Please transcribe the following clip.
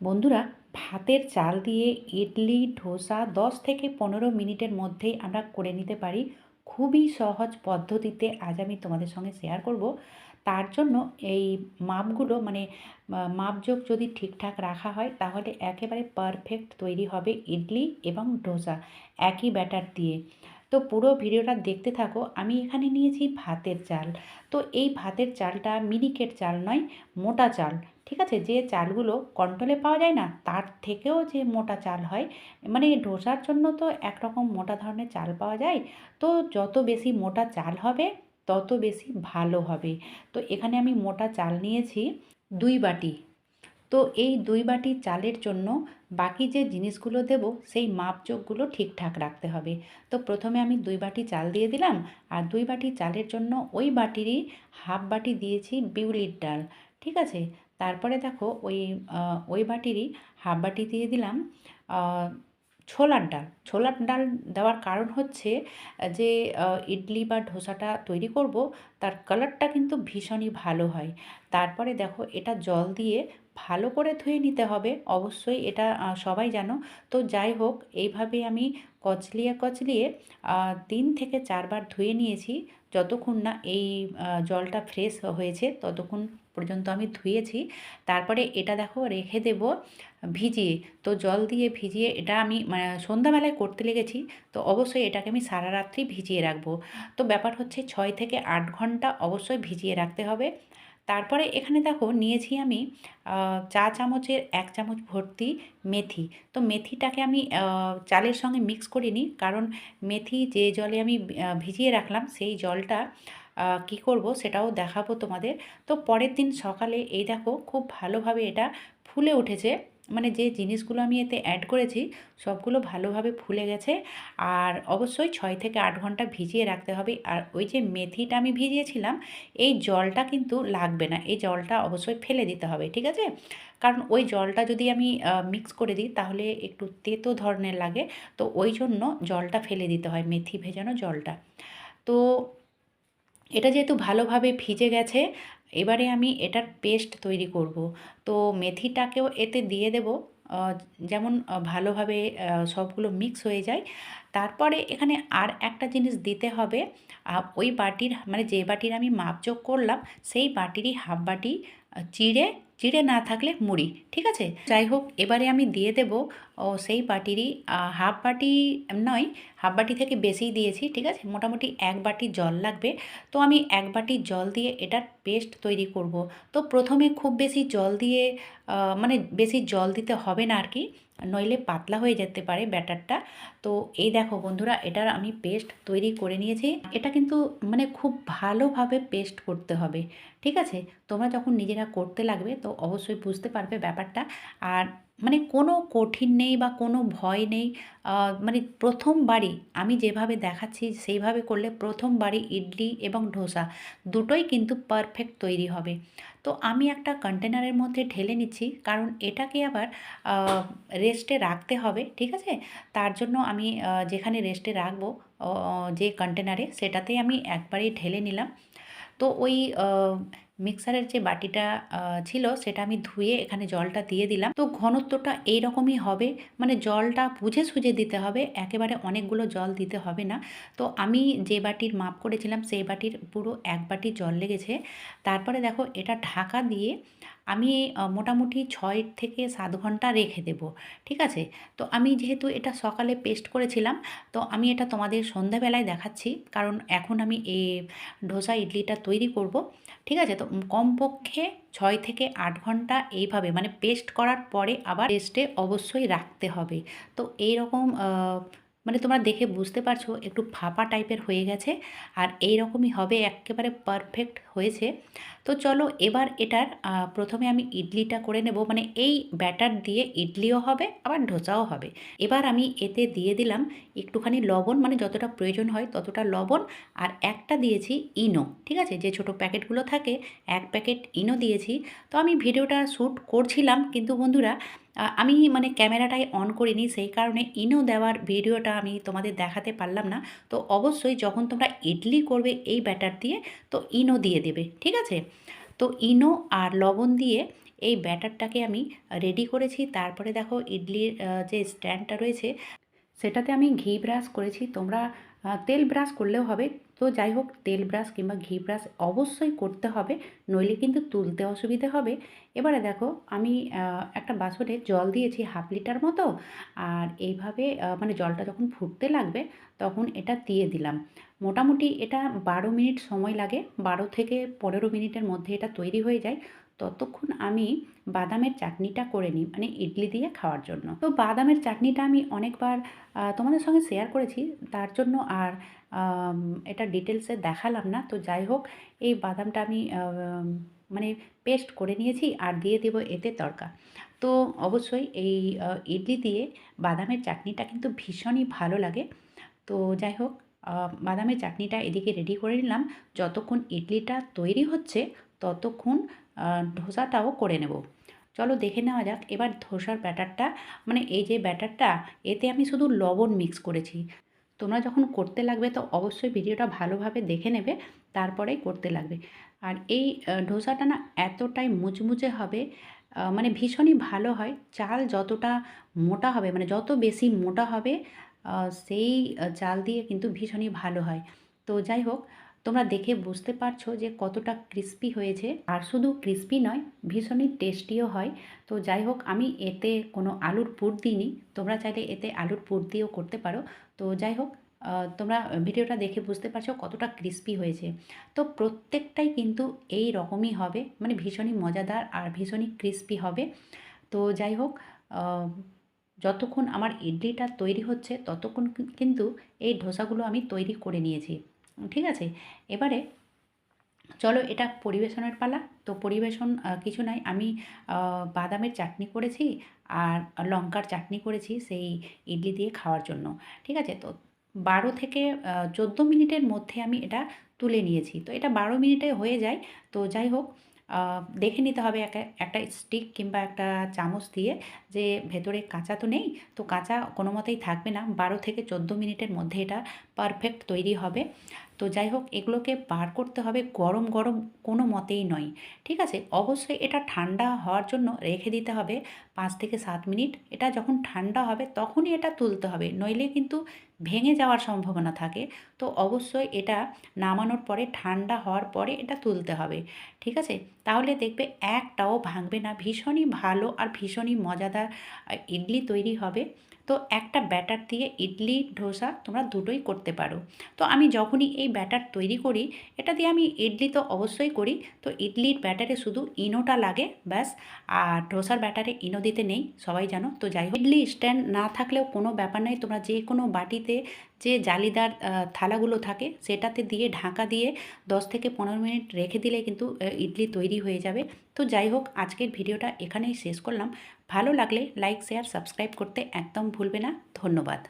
বন্ধুরা, ভাতের চাল দিয়ে ইডলি, ধোসা দশ থেকে পনেরো মিনিটের মধ্যেই আমরা করে নিতে পারি। খুবই সহজ পদ্ধতিতে আজ আমি তোমাদের সঙ্গে শেয়ার করব। তার জন্য এই মাপগুলো মানে মাপযোগ যদি ঠিকঠাক রাখা হয়, তাহলে একেবারে পারফেক্ট তৈরি হবে ইডলি এবং ডোসা একই ব্যাটার দিয়ে। তো পুরো ভিডিওটা দেখতে থাকো, আমি এখানে নিয়েছি ভাতের চাল। তো এই ভাতের চালটা মিনিকেট চাল নয়, মোটা চাল। ঠিক আছে? যে চালগুলো কন্ট্রোলে পাওয়া যায় না, তার থেকেও যে মোটা চাল হয় মানে ডোসার জন্য তো একরকম মোটা ধরনের চাল পাওয়া যায়। তো যত বেশি মোটা চাল হবে, তত বেশি ভালো হবে। তো এখানে আমি মোটা চাল নিয়েছি দুই বাটি। তো এই দুই বাটি চালের জন্য বাকি যে জিনিসগুলো দেব, সেই মাপযোগগুলো ঠিকঠাক রাখতে হবে। তো প্রথমে আমি দুই বাটি চাল দিয়ে দিলাম, আর দুই বাটি চালের জন্য ওই বাটিরই হাফ বাটি দিয়েছি বিউলির ডাল, ঠিক আছে? তারপরে দেখো ওই ওই বাটিরই হাফ বাটি দিয়ে দিলাম ছোলার ডাল। ছোলার ডাল দেওয়ার কারণ হচ্ছে, যে ইডলি বা ধোসাটা তৈরি করব, তার কালারটা কিন্তু ভীষণই ভালো হয়। তারপরে দেখো এটা জল দিয়ে ভালো করে ধুয়ে নিতে হবে। অবশ্যই এটা সবাই জানো। তো যাই হোক, এইভাবে আমি কচলিয়ে কচলিয়ে তিন থেকে চারবার ধুয়ে নিয়েছি। যতক্ষণ না এই জলটা ফ্রেশ হয়েছে, ততক্ষণ পর্যন্ত আমি ধুয়েছি। তারপরে এটা দেখো রেখে দেব ভিজিয়ে। তো জল দিয়ে ভিজিয়ে এটা আমি মানে সন্ধ্যাবেলায় করতে লেগেছি। তো অবশ্যই এটাকে আমি সারা রাত্রি ভিজিয়ে রাখব। তো ব্যাপার হচ্ছে ছয় থেকে আট ঘণ্টা অবশ্যই ভিজিয়ে রাখতে হবে। তারপরে এখানে দেখো নিয়েছি আমি চা চামচের এক চামচ ভর্তি মেথি। তো মেথিটাকে আমি চালের সঙ্গে মিক্স করিনি। কারণ মেথি যে জলে আমি ভিজিয়ে রাখলাম সেই জলটা কী করব সেটাও দেখাবো তোমাদের। তো পরের দিন সকালে এই দেখো খুব ভালোভাবে এটা ফুলে উঠেছে। মানে যে জিনিসগুলো আমি এতে অ্যাড করেছি, সবগুলো ভালোভাবে ফুলে গেছে। আর অবশ্যই ছয় থেকে আট ঘণ্টা ভিজিয়ে রাখতে হবে। আর ওই যে মেথিটা আমি ভিজিয়েছিলাম, এই জলটা কিন্তু লাগবে না। এই জলটা অবশ্যই ফেলে দিতে হবে, ঠিক আছে? কারণ ওই জলটা যদি আমি মিক্স করে দিই, তাহলে একটু তেতো ধরনের লাগে। তো ওই জন্য জলটা ফেলে দিতে হয়, মেথি ভেজানো জলটা। তো এটা যেহেতু ভালোভাবে ভিজে গেছে, এবারে আমি এটার পেস্ট তৈরি করব। তো মেথিটাকেও এতে দিয়ে দেব যেমন ভালোভাবে সবগুলো মিক্স হয়ে যায়। তারপরে এখানে আর একটা জিনিস দিতে হবে ওই বাটির মানে যে বাটির আমি মাপযোগ করলাম, সেই বাটিরই হাফ বাটি আহ, চিড়ে চিড়ে না থাকলে মুড়ি ঠিক আছে? যাই হোক এবারে আমি দিয়ে দেব ও সেই বাটিরই হাফ বাটি নয় হাফ বাটি থেকে বেশিই দিয়েছি ঠিক আছে? মোটামুটি এক বাটি জল লাগবে। তো আমি এক বাটি জল দিয়ে এটার পেস্ট তৈরি করব। তো প্রথমে খুব বেশি জল দিয়ে মানে বেশি জল দিতে হবে না আর কি। নইলে পাতলা হয়ে যেতে পারে ব্যাটারটা। তো এই দেখো বন্ধুরা, এটার আমি পেস্ট তৈরি করে নিয়েছি। এটা কিন্তু মানে খুব ভালোভাবে পেস্ট করতে হবে, ঠিক আছে? তোমরা যখন নিজেরা করতে লাগবে তো অবশ্যই বুঝতে পারবে ব্যাপারটা। আর মানে কোনো কঠিন নেই বা কোনো ভয় নেই মানে প্রথমবারই আমি যেভাবে দেখাচ্ছি সেইভাবে করলে প্রথমবারই ইডলি এবং ধোসা দুটোই কিন্তু পারফেক্ট তৈরি হবে। তো আমি একটা কন্টেনারের মধ্যে ঢেলে নিচ্ছি, কারণ এটাকে আবার রেস্টে রাখতে হবে, ঠিক আছে? তার জন্য আমি যেখানে রেস্টে রাখব যে কন্টেনারে সেটাতেই আমি একবারেই ঢেলে নিলাম। তো ওই মিক্সারের যে বাটিটা ছিল সেটা আমি ধুয়ে এখানে জলটা দিয়ে দিলাম। তো ঘনত্বটা এইরকমই হবে মানে জলটা বুঝে সুঝে দিতে হবে, একেবারে অনেকগুলো জল দিতে হবে না। তো আমি যে বাটির মাপ করেছিলাম, সেই বাটির পুরো এক বাটি জল লেগেছে। তারপরে দেখো, এটা ঢাকা দিয়ে আমি মোটামুটি ছয় থেকে সাত ঘণ্টা রেখে দেব, ঠিক আছে? তো আমি যেহেতু এটা সকালে পেস্ট করেছিলাম, তো আমি এটা তোমাদের সন্ধ্যাবেলায় দেখাচ্ছি, কারণ এখন আমি এ ধোসা ইডলিটা তৈরি করব, ঠিক আছে? তো কমপক্ষে ছয় থেকে আট ঘণ্টা এইভাবে মানে পেস্ট করার পরে আবার রেস্টে অবশ্যই রাখতে হবে। তো এই রকম মানে তোমরা দেখে বুঝতে পারছ একটু ফাঁপা টাইপের হয়ে গেছে আর এই রকমই হবে, একেবারে পারফেক্ট হয়েছে। তো চলো এবার এটার প্রথমে আমি ইডলিটা করে নেব মানে এই ব্যাটার দিয়ে ইডলিও হবে, আবার ধোসাও হবে। এবার আমি এতে দিয়ে দিলাম একটুখানি লবণ মানে যতটা প্রয়োজন হয় ততটা লবণ, আর একটা দিয়েছি ইনো, ঠিক আছে? যে ছোট প্যাকেটগুলো থাকে, এক প্যাকেট ইনো দিয়েছি। তো আমি ভিডিওটা শ্যুট করছিলাম, কিন্তু বন্ধুরা আমি মানে ক্যামেরাটাই অন করিনি, সেই কারণে ইনো দেওয়ার ভিডিওটা আমি তোমাদের দেখাতে পারলাম না। তো অবশ্যই যখন তোমরা ইডলি করবে এই ব্যাটার দিয়ে, তো ইনো দিয়ে দেবে, ঠিক আছে? তো ইনো আর লবণ দিয়ে এই ব্যাটারটাকে আমি রেডি করেছি। তারপরে দেখো ইডলির যে স্ট্যান্ডটা রয়েছে, সেটাতে আমি ঘি ব্রাশ করেছি। তোমরা তেল ব্রাশ করলেও হবে। তো যাই হোক, তেল ব্রাশ কিংবা ঘি ব্রাশ অবশ্যই করতে হবে, নইলে কিন্তু তুলতে অসুবিধে হবে। এবারে দেখো, আমি একটা বাসনে জল দিয়েছি হাফ লিটার মতো, আর এইভাবে মানে জলটা যখন ফুটতে লাগবে, তখন এটা দিয়ে দিলাম। মোটামুটি এটা বারো মিনিট সময় লাগে, বারো থেকে পনেরো মিনিটের মধ্যে এটা তৈরি হয়ে যায়। ততক্ষণ আমি বাদামের চাটনিটা করে নিই মানে ইডলি দিয়ে খাওয়ার জন্য। তো বাদামের চাটনিটা আমি অনেকবার তোমাদের সঙ্গে শেয়ার করেছি, তার জন্য আর এটা ডিটেলসে দেখালাম না। তো যাই হোক, এই বাদামটা আমি মানে পেস্ট করে নিয়েছি আর দিয়ে দেব এতে তড়কা তো অবশ্যই এই ইডলি দিয়ে বাদামের চাটনিটা কিন্তু ভীষণই ভালো লাগে। তো যাই হোক বাদামের চাটনিটা এদিকে রেডি করে নিলাম। যতক্ষণ ইডলিটা তৈরি হচ্ছে ততক্ষণ ধোসাটাও করে নেব। চলো দেখে নেওয়া যাক, এবার ধোসার ব্যাটারটা মানে এই যে ব্যাটারটা, এতে আমি শুধু লবণ মিক্স করেছি। তোমরা যখন করতে লাগবে, তো অবশ্যই ভিডিওটা ভালোভাবে দেখে নেবে, তারপরেই করতে লাগবে। আর এই ধোসাটা না এতটাই মুচমুচে হবে মানে ভীষণই ভালো হয়। চাল যতটা মোটা হবে মানে যত বেশি মোটা হবে সেই চাল দিয়ে কিন্তু ভীষণই ভালো হয়। তো যাই হোক তোমরা দেখে বুঝতে পারছ যে কতটা ক্রিস্পি হয়েছে। আর শুধু ক্রিস্পি নয়, ভীষণই টেস্টিও হয়। তো যাই হোক, আমি এতে কোনো আলুর পুর দিইনি। তোমরা চাইলে এতে আলুর পুর দিয়েও করতে পারো। তো যাই হোক তোমরা ভিডিওটা দেখে বুঝতে পারছ কতটা ক্রিস্পি হয়েছে। তো প্রত্যেকটাই কিন্তু এই রকমই হবে মানে ভীষণই মজাদার আর ভীষণই ক্রিস্পি হবে। তো যাই হোক যতক্ষণ আমার ইডলিটা তৈরি হচ্ছে, ততক্ষণ কিন্তু এই ধোসাগুলো আমি তৈরি করে নিয়েছি। ঠিক আছে? এবারে চলো এটা পরিবেশনের পালা। তো পরিবেশন কিছু নাই। আমি বাদামের চাটনি করেছি আর লঙ্কার চাটনি করেছি সেই ইডলি দিয়ে খাওয়ার জন্য। ঠিক আছে? তো বারো থেকে চোদ্দ মিনিটের মধ্যে আমি এটা তুলে নিয়েছি। তো এটা বারো মিনিটে হয়ে যায়। তো যাই হোক দেখে নিতে হবে একটা একটা স্টিক কিংবা একটা চামচ দিয়ে যে ভেতরে কাঁচা তো নেই। তো কাঁচা কোনো মতেই থাকবে না। বারো থেকে চোদ্দ মিনিটের মধ্যে এটা পারফেক্ট তৈরি হবে। তো যাই হোক, এগুলোকে বার করতে হবে গরম গরম কোনো মতেই নয়। ঠিক আছে? অবশ্যই এটা ঠান্ডা হওয়ার জন্য রেখে দিতে হবে পাঁচ থেকে সাত মিনিট। এটা যখন ঠান্ডা হবে তখনই এটা তুলতে হবে, নইলে কিন্তু ভেঙে যাওয়ার সম্ভাবনা থাকে। তো অবশ্যই এটা নামানোর পরে, ঠান্ডা হওয়ার পরে এটা তুলতে হবে। ঠিক আছে? তাহলে দেখবে একটাও ভাঙবে না। ভীষণই ভালো আর ভীষণই মজাদার ইডলি তৈরি হবে। তো একটা ব্যাটার দিয়ে ইডলি, ধোসা তোমরা দুটোই করতে পারো। তো আমি যখনই এই ব্যাটার তৈরি করি, এটা দিয়ে আমি ইডলি তো অবশ্যই করি। তো ইডলির ব্যাটারে শুধু ইনোটা লাগে, ব্যাস। আর ধোসার ব্যাটারে ইনো দিতে নেই, সবাই জানো। তো যাই হোক, ইডলি স্ট্যান্ড না থাকলেও কোনো ব্যাপার নেই তোমরা যে কোনো বাটিতে যে জালিদার থালাগুলো থাকে, সেটাতে দিয়ে ঢাকা দিয়ে দশ থেকে পনেরো মিনিট রেখে দিলে কিন্তু ইডলি তৈরি হয়ে যাবে। তো যাই হোক, আজকের ভিডিওটা এখানেই শেষ করলাম। ভালো লাগলে লাইক শেয়ার সাবস্ক্রাইব করতে একদম ভুলবে না। ধন্যবাদ।